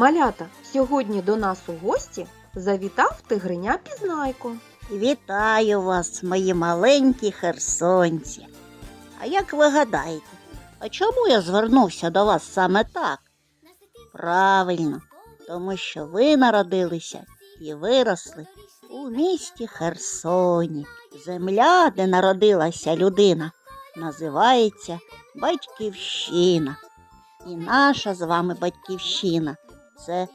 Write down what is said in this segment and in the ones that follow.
Малята, сьогодні до нас у гості завітав тигриня Пізнайко. Вітаю вас, мої маленькі херсонці. А як ви гадаєте, а чому я звернувся до вас саме так? Правильно, тому що ви народилися і виросли у місті Херсоні. Земля, де народилася людина, називається Батьківщина. І наша з вами батьківщина це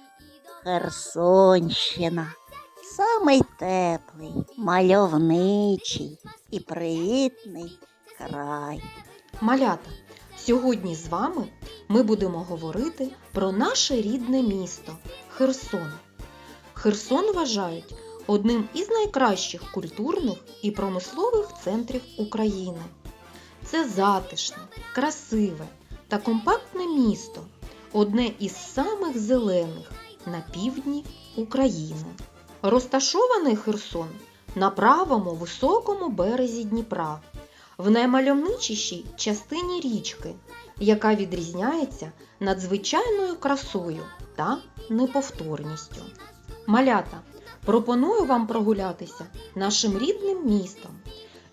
Херсонщина. Самий теплий, мальовничий і привітний край. Малята, сьогодні з вами ми будемо говорити про наше рідне місто Херсон. Херсон вважають одним із найкращих культурних і промислових центрів України. Це затишне, красиве та компактне місто, одне із самих зелених на півдні України. Розташований Херсон на правому високому березі Дніпра, в наймальовничішій частині річки, яка відрізняється надзвичайною красою та неповторністю. Малята, пропоную вам прогулятися нашим рідним містом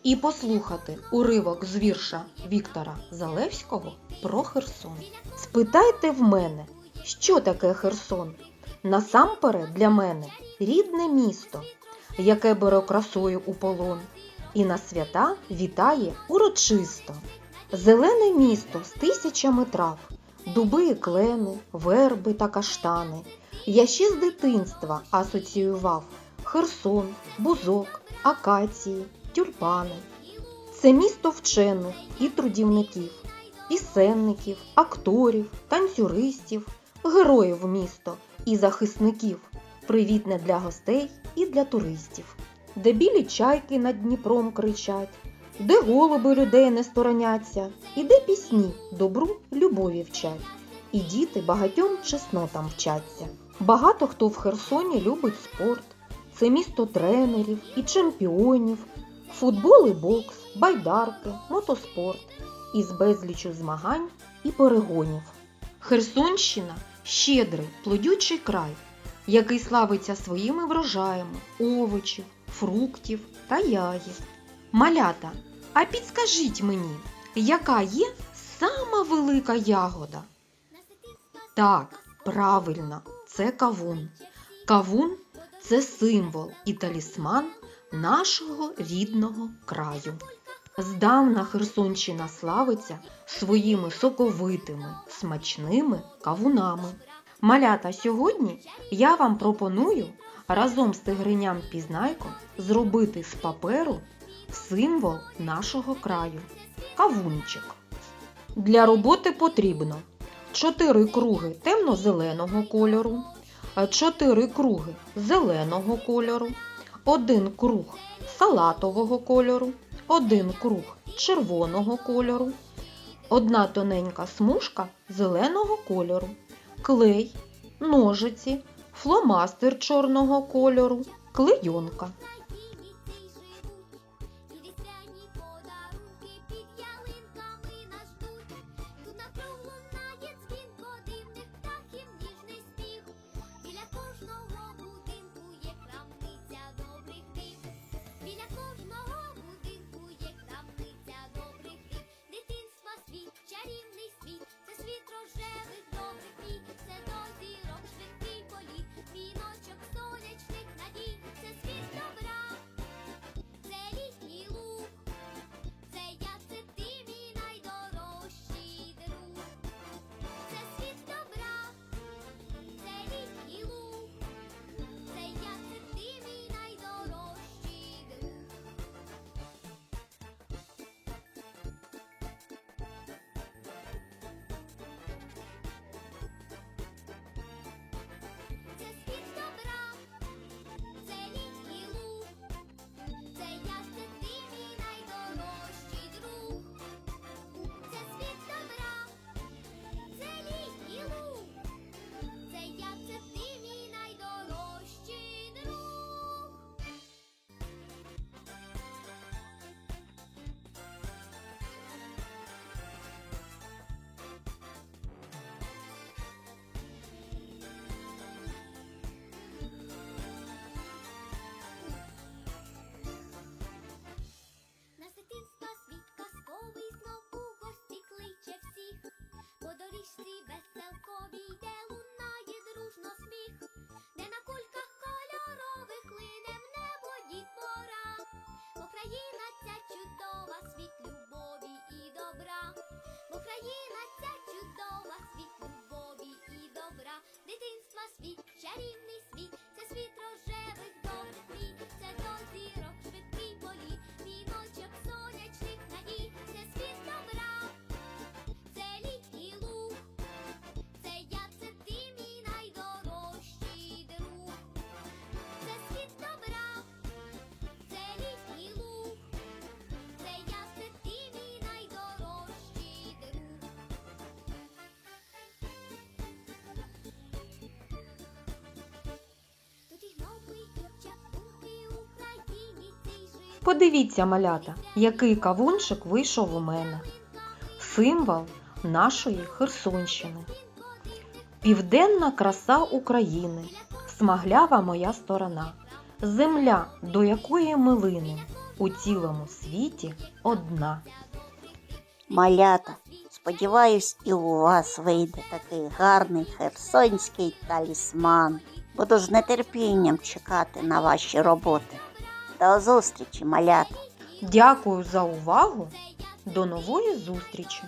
і послухати уривок з вірша Віктора Залевського про Херсон. Спитайте в мене, що таке Херсон? Насамперед для мене рідне місто, яке бере красою у полон, і на свята вітає урочисто. Зелене місто з тисячами трав, дуби і клени, верби та каштани. Я ще з дитинства асоціював Херсон, бузок, акації, тюльпани. Це місто вчених і трудівників, пісенників, акторів, танцюристів, героїв місто і захисників, привітне для гостей і для туристів, де білі чайки над Дніпром кричать, де голуби людей не стороняться, і де пісні добру любові вчать, і діти багатьом чеснотам вчаться. Багато хто в Херсоні любить спорт. Це місто тренерів і чемпіонів, футбол і бокс, байдарки, мотоспорт із безлічу змагань і перегонів. Херсонщина щедрий, плодючий край, який славиться своїми врожаями овочів, фруктів та ягід. Малята, а підскажіть мені, яка є сама велика ягода? Так, правильно, це кавун. Кавун це символ і талісман нашого рідного краю. Здавна Херсонщина славиться своїми соковитими, смачними кавунами. Малята, сьогодні я вам пропоную разом з тигриням Пізнайко зробити з паперу символ нашого краю кавунчик. Для роботи потрібно 4 круги темно-зеленого кольору, 4 круги зеленого кольору, 1 круг салатового кольору, один круг червоного кольору, одна тоненька смужка зеленого кольору, клей, ножиці, фломастер чорного кольору, клейонка. Світ чарівний світ, це світ рожевих добрих мрій, це до зірок. Подивіться, малята, який кавунчик вийшов у мене. Символ нашої Херсонщини. Південна краса України, смаглява моя сторона, земля, до якої ми линем, у цілому світі одна. Малята, сподіваюсь, і у вас вийде такий гарний херсонський талісман. Буду з нетерпінням чекати на ваші роботи. До зустрічі, малята! Дякую за увагу. До нової зустрічі!